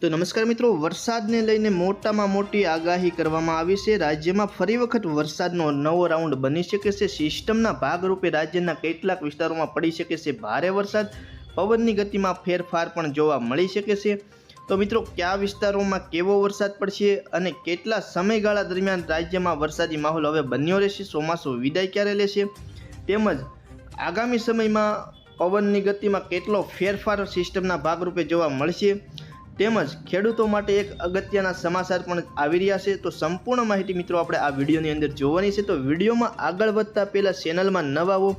તો નમસ્કાર મિત્રો, વરસાદને લઈને મોટામાં મોટી આગાહી કરવામાં આવી છે. રાજ્યમાં ફરી વખત વરસાદનો નવો રાઉન્ડ બની શકે છે. સિસ્ટમના ભાગરૂપે રાજ્યના કેટલાક વિસ્તારોમાં પડી શકે છે ભારે વરસાદ. પવનની ગતિમાં ફેરફાર પણ જોવા મળી શકે છે. તો મિત્રો, કયા વિસ્તારોમાં કેવો વરસાદ પડશે અને કેટલા સમયગાળા દરમિયાન રાજ્યમાં વરસાદી માહોલ હવે બન્યો રહેશે? ચોમાસું વિદાય ક્યારે લેશે? તેમજ આગામી સમયમાં પવનની ગતિમાં કેટલો ફેરફાર સિસ્ટમના ભાગરૂપે જોવા મળશે? તેમજ ખેડૂતો માટે એક અગત્યના સમાચાર પણ આવી રહ્યા છે. તો સંપૂર્ણ માહિતી મિત્રો આપણે આ વિડીયોની અંદર જોવાની છે. તો વિડીયોમાં આગળ વધતા પહેલાં ચેનલમાં નવા હો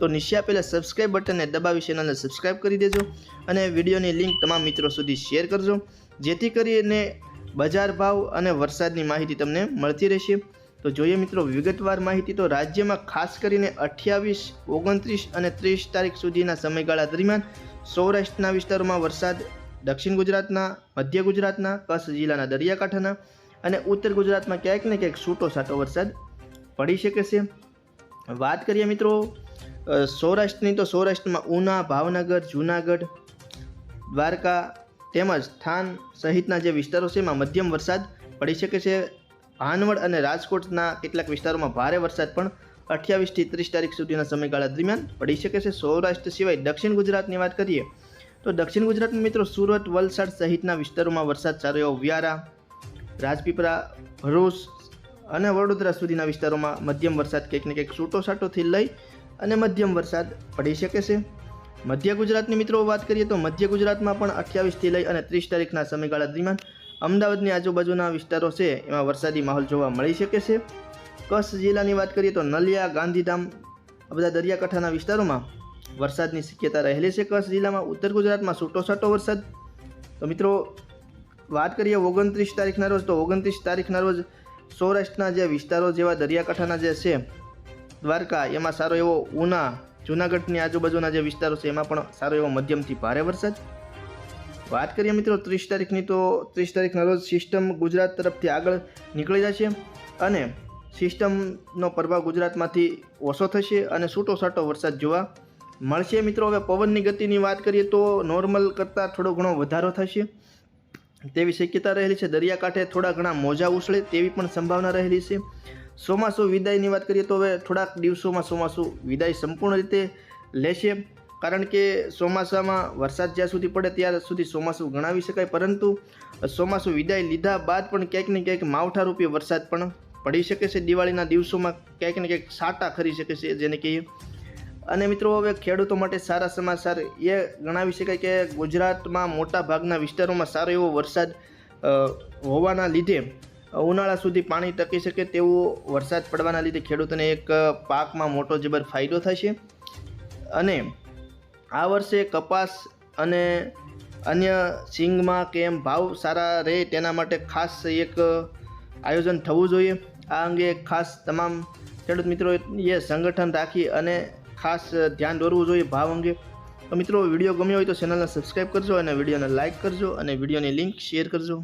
તો નિશ્યા પહેલાં સબસ્ક્રાઇબ બટનને દબાવી ચેનલને સબસ્ક્રાઇબ કરી દેજો અને વિડીયોની લિંક તમામ મિત્રો સુધી શેર કરજો. જેથી કરીને બજાર ભાવ અને વરસાદની માહિતી તમને મળતી રહેશે. તો જોઈએ મિત્રો વિગતવાર માહિતી. તો રાજ્યમાં ખાસ કરીને અઠ્યાવીસ, ઓગણત્રીસ અને ત્રીસ તારીખ સુધીના સમયગાળા દરમિયાન સૌરાષ્ટ્રના વિસ્તારોમાં વરસાદ દક્ષિણ ગુજરાતના, મધ્ય ગુજરાતના, કચ્છ જિલ્લાના દરિયાકાંઠાના અને ઉત્તર ગુજરાતમાં ક્યાંક ને ક્યાંક છૂટો સાટો વરસાદ પડી શકે છે. વાત કરીએ મિત્રો સૌરાષ્ટ્રની તો સૌરાષ્ટ્રમાં ઉના, ભાવનગર, જૂનાગઢ, દ્વારકા તેમજ થાન સહિતના જે વિસ્તારો છે એમાં મધ્યમ વરસાદ પડી શકે છે. ભાનવડ અને રાજકોટના કેટલાક વિસ્તારોમાં ભારે વરસાદ પણ અઠ્યાવીસથી ત્રીસ તારીખ સુધીના સમયગાળા દરમિયાન પડી શકે છે. સૌરાષ્ટ્ર સિવાય દક્ષિણ ગુજરાતની વાત કરીએ તો દક્ષિણ ગુજરાતના મિત્રો સુરત, વલસાડ સહિતના વિસ્તારોમાં વરસાદ સારો એવો વ્યારા, રાજપીપળા, ભરૂચ અને વડોદરા સુધીના વિસ્તારોમાં મધ્યમ વરસાદ કંઈક ને કંઈક છૂટો છાટોથી લઈ અને મધ્યમ વરસાદ પડી શકે છે. મધ્ય ગુજરાતની મિત્રો વાત કરીએ તો મધ્ય ગુજરાતમાં પણ અઠ્યાવીસથી લઈ અને ત્રીસ તારીખના સમયગાળા દરમિયાન અમદાવાદની આજુબાજુના વિસ્તારો છે એમાં વરસાદી માહોલ જોવા મળી શકે છે. કચ્છ જિલ્લાની વાત કરીએ તો નલિયા, ગાંધીધામ આ બધા દરિયાકાંઠાના વિસ્તારોમાં વરસાદની શક્યતા રહેલી છે કચ્છ જિલ્લામાં. ઉત્તર ગુજરાતમાં છૂટો છાટો વરસાદ. તો મિત્રો, વાત કરીએ ઓગણત્રીસ તારીખના રોજ, તો ઓગણત્રીસ તારીખના રોજ સૌરાષ્ટ્રના જે વિસ્તારો જેવા દરિયાકાંઠાના જે છે, દ્વારકા, એમાં સારો એવો ઉના, જૂનાગઢની આજુબાજુના જે વિસ્તારો છે, એમાં પણ સારો એવો મધ્યમથી ભારે વરસાદ. વાત કરીએ મિત્રો, ત્રીસ તારીખની, તો ત્રીસ તારીખના રોજ સિસ્ટમ ગુજરાત તરફથી આગળ નીકળી જશે અને સિસ્ટમનો પ્રભાવ ગુજરાતમાંથી ઓછો થશે અને છૂટો છાટો વરસાદ જોવા મળશે મિત્રો. હવે પવનની ગતિની વાત કરીએ તો નોર્મલ કરતાં થોડો ઘણો વધારો થશે. તેવી શક્યતા રહેલી છે. દરિયાકાંઠે થોડા ઘણા મોજા ઉછળે તેવી પણ સંભાવના રહેલી છે. ચોમાસું વિદાયની વાત કરીએ તો હવે થોડાક દિવસોમાં ચોમાસું વિદાય સંપૂર્ણ રીતે લેશે. કારણ કે ચોમાસામાં વરસાદ જ્યાં સુધી પડે ત્યાર સુધી ચોમાસું ગણાવી શકાય. પરંતુ ચોમાસું વિદાય લીધા બાદ પણ ક્યાંક ને ક્યાંક માવઠારૂપી વરસાદ પણ પડી શકે છે. દિવાળીના દિવસોમાં ક્યાંક ને ક્યાંક સાટા ખરી શકે છે, જેને કહીએ અને મિત્રો, હવે ખેડૂતો માટે સારા સમાચાર એ ગણાવી શકાય કે ગુજરાતમાં મોટા ભાગના વિસ્તારોમાં સારો એવો વરસાદ હોવાના લીધે ઉનાળા સુધી પાણી ટકી શકે તેવો વરસાદ પડવાના લીધે ખેડૂતોને એક પાકમાં મોટો જબર ફાયદો થશે. અને આ વર્ષે કપાસ અને અન્ય સિંગમાં કે એમ ભાવ સારા રહે તેના માટે ખાસ એક આયોજન થવું જોઈએ. આ અંગે ખાસ તમામ ખેડૂત મિત્રોએ સંગઠન રાખી અને ખાસ ધ્યાન દોરવું જોઈએ ભાવ અંગે. તો મિત્રો, વીડિયો ગમ્યો હોય તો ચેનલને સબસ્ક્રાઈબ કરજો અને વિડીયોને લાઇક કરજો અને વિડીયોની લિંક શેર કરજો.